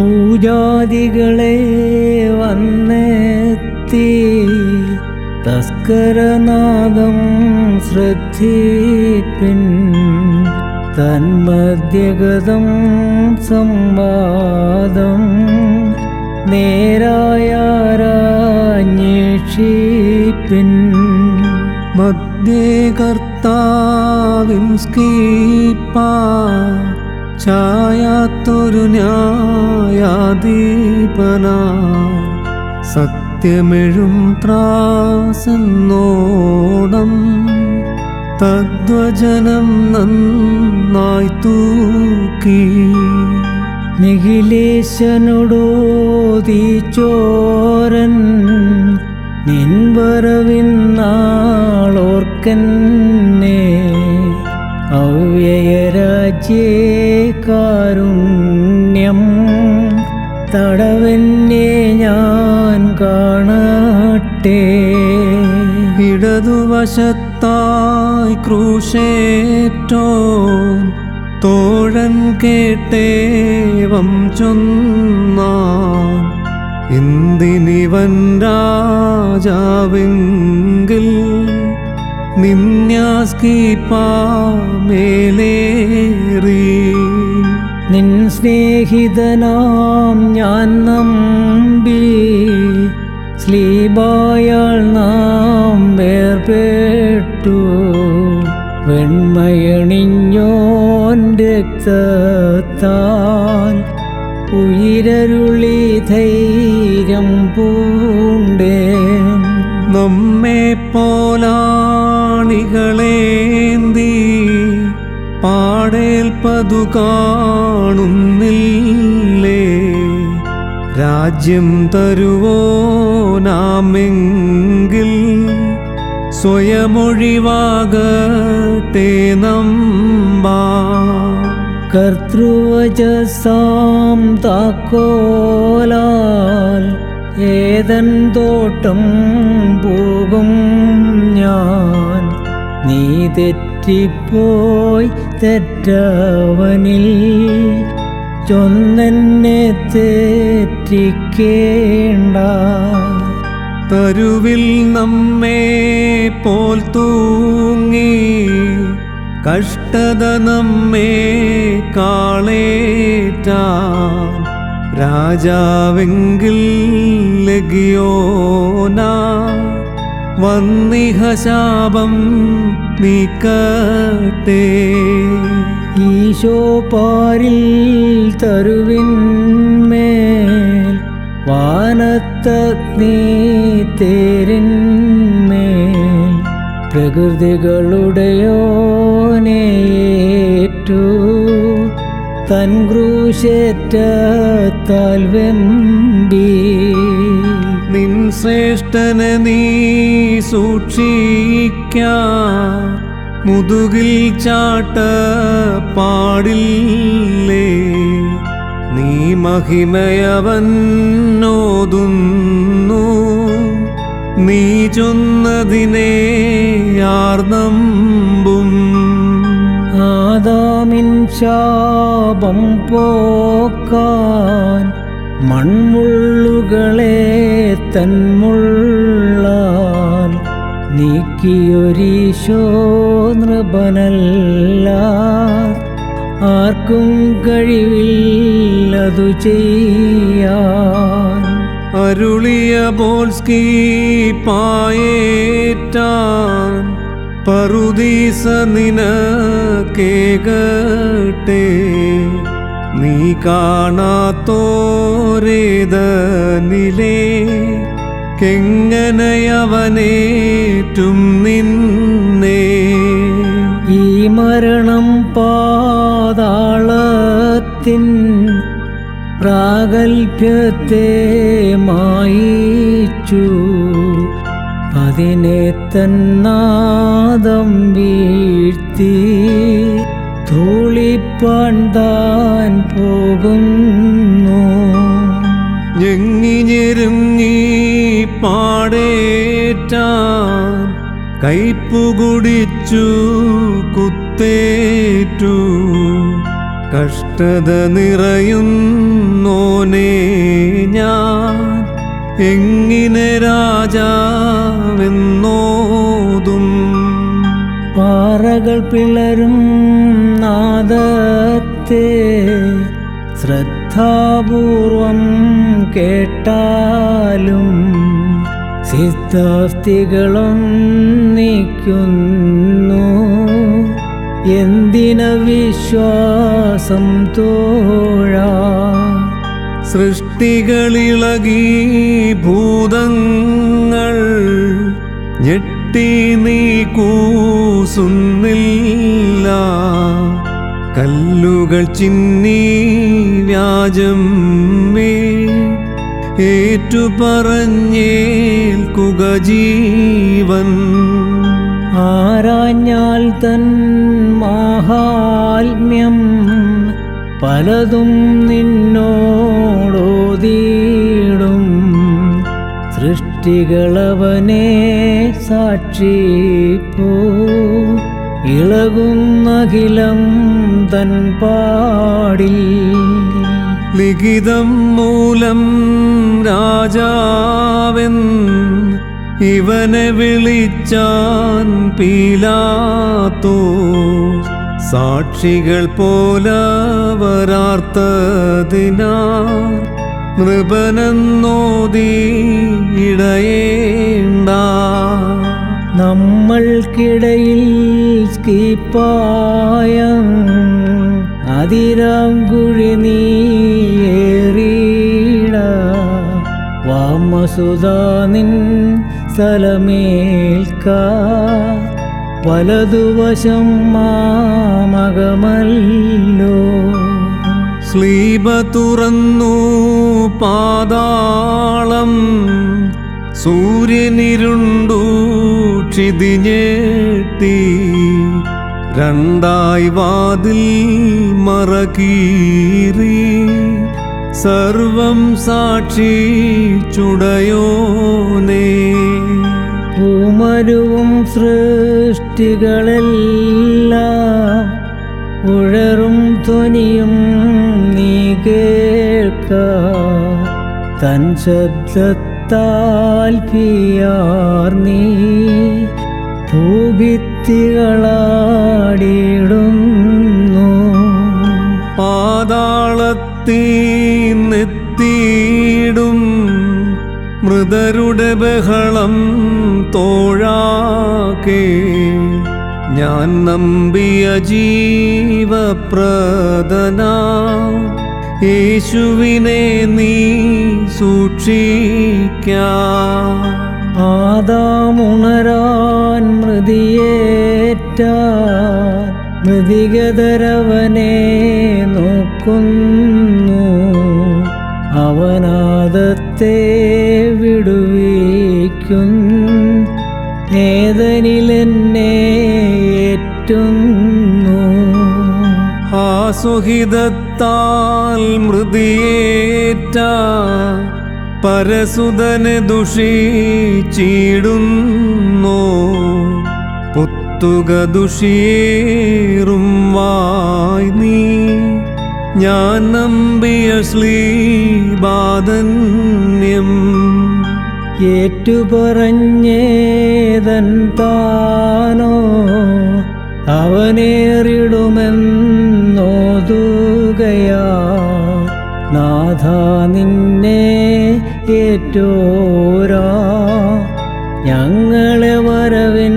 പൂജാതികളെ വന്നെത്തി തസ്കരനാദം ശ്രദ്ധിപ്പിൻ തന്മധ്യഗതം സംവാദം നേരായാരാന്വേഷിപ്പിൻ മധ്യേ കർത്താവിം ചായാത്തൊരു ന്യായാധീപന സത്യമെഴും ത്രാസെന്നോണം തദ്വചനം നന്നായി തൂക്കി നിഖിലേശനോടോതി ചോരൻ നിൻവരവിൻ നാളോർക്കന്നെ അവ്യയരാജ്യേ തടവന്നെ ഞാൻ കാണട്ടെ. ഇടതുവശത്തായി ക്രൂശേറ്റോ തോഴൻ കേട്ടേവം ചൊന്നാൻ. എന്തിനിവൻ രാജാവെങ്കിൽ നിന്യാസ്കീപ്പാമേലേറി നിൻ സ്നേഹിതനാം ഞാൻ നമ്പി. സ്ലീബായാൾ നാം വേർപെട്ടു. വെണ്മയണിഞ്ഞോൻ രക്തത്താൽ ഉയരരുളി ധൈര്യം പൂണ്ടേ. നമ്മെ പോലാണികളേന്തി പാടേൽപ്പതു കാണുന്നില്ലേ രാജ്യം തരുവോ നാമെങ്കിൽ? സ്വയമൊഴിവാകട്ടെ നമ്പാ. കർത്തൃവചസാം താക്കോലാൽ ഏതൻ തോട്ടം പോകും ഞാൻ. നീ തെറ്റിപ്പോയി തെറ്റവനിൽ ചൊന്നെന്നെ തെറ്റിക്കേണ്ട. തരുവിൽ നമ്മെ പോൽ തൂങ്ങി കഷ്ടത നമ്മെ കാളേറ്റാൻ രാജാവെങ്കിൽ ലഗിയോന. വന്നിഹ ശാപം നീക്കട്ടെ. ഈശോ പാരിൽ തരുവിന്മേൽ വാനത്തഗ്നി തേരിന്മേൽ പ്രകൃതികളുടെയോനേറ്റു തൻ ക്രൂശേറ്റ വെമ്പി നിൻ ശ്രേഷ്ഠനെ നീ സൂക്ഷിക്ക. മുതുകിൽ ചാട്ട പാടില്ലേ? നീ മഹിമയവന്നോതുന്നു നീ ചൊന്നതിനെ ആർന്നമ്പും ആദാമിൻ ശാപം പോക്കാൻ മൺമുള്ളുകളെ തന്മുള്ളാൽ നീക്കിയൊരീശോ നൃപനല്ല. ആർക്കും കഴിവില്ലതു ചെയ്യാൻ. അരുളിയ ബോൾസ്കി പായേറ്റാൻ പറുദീസ നിനക്കേകട്ടെ. നീ കാണാത്തോരേതനിലേ കെങ്ങനയവനേറ്റും നിന്നേ. ഈ മരണം പാതാളത്തിൻ പ്രാഗൽഭ്യത്തെ മായിച്ചു. അതിനെ തന്നാദം വീഴ്ത്തി ധൂളിപ്പാൻ പോകുന്നു. കൈപ്പുകുടിച്ചു കുത്തേറ്റു. കഷ്ടത നിറയുന്നോനെ ഞാൻ എങ്ങിനെ രാജാവെന്നോതും. പാറകൾ പിളരും നാദത്തെ ശ്രദ്ധാപൂർവം കേട്ടാലും സിദ്ധാസ്തികളും നിൽക്കുന്നു എന്തിന വിശ്വാസം തോഴാ? സൃഷ്ടികളിളകി ഭൂതങ്ങൾ ഞെട്ടി നീ കൂസുന്നില്ല. കല്ലുകൾ ചിന്നി വ്യാജം മേ ഏറ്റുപറഞ്ഞേൽക്കുക ജീവൻ. ആരാഞ്ഞാൽ തൻ മാഹാത്മ്യം പലതും നിന്നോടോതിയിടും സൃഷ്ടികളവനെ സാക്ഷിപ്പോ ഇളകുന്നഖിലം തൻ പാടിൽ. ലിഖിതം മൂലം രാജാവൻ ഇവനെ വിളിച്ചാൻ പീലാത്തോ. സാക്ഷികൾ പോലവരാർത്തതിനാ നൃപനെന്നോതി ഇടയേണ്ട നമ്മൾക്കിടയിൽ സ്കീപ്പായ അതിരാങ്കുഴി നീയേറിയിട വാമസുധാനിൻ സ്ഥലമേൽക്ക. വലതുവശം മാമകമല്ലോ. സ്ലീബ തുറന്നു പാതാളം. സൂര്യനിരുണ്ടു ക്ഷിതിഞ്ഞേട്ടി രണ്ടായി വാതിൽ മറകീറി. സർവം സാക്ഷി ചുടയോനേ. പൂമരുവും സൃഷ്ടികളെല്ലാം ഉഴറും ധ്വനിയും കേൾക്ക. തൻ ശബ്ദത്താൽ ഭൂഭിത്തികളാടിയിടുന്നു പാതാളത്തീന്നെത്തിയിടും മൃതരുടെ ബഹളം തോഴാക്കേ ഞാൻ നമ്പിയ ജീവപ്രദന. യേശുവിനെ നീ സൂക്ഷിക്ക. ആദാമുണരാൻ മൃതിയേറ്റ മൃതികതരവനെ നോക്കുന്നു. അവനാദത്തെ വിടുവിക്കും. ഏതനിലെന്നെ ഏറ്റുന്നു ആസുഹിതത്താൽ മൃതിയേറ്റ ദുഷി ചീടുന്നു പുത്തുക ദുഷീറും വായ് നീ. ഞാൻ നമ്പിയ ശ്ലീബാധന്യം ഏറ്റുപറഞ്ഞേതൻ താനോ അവനേറിടുമെന്നോതുകയാ നാഥ നിന്നെ ഏറ്റോരാ. ഞങ്ങളെ വരവിൻ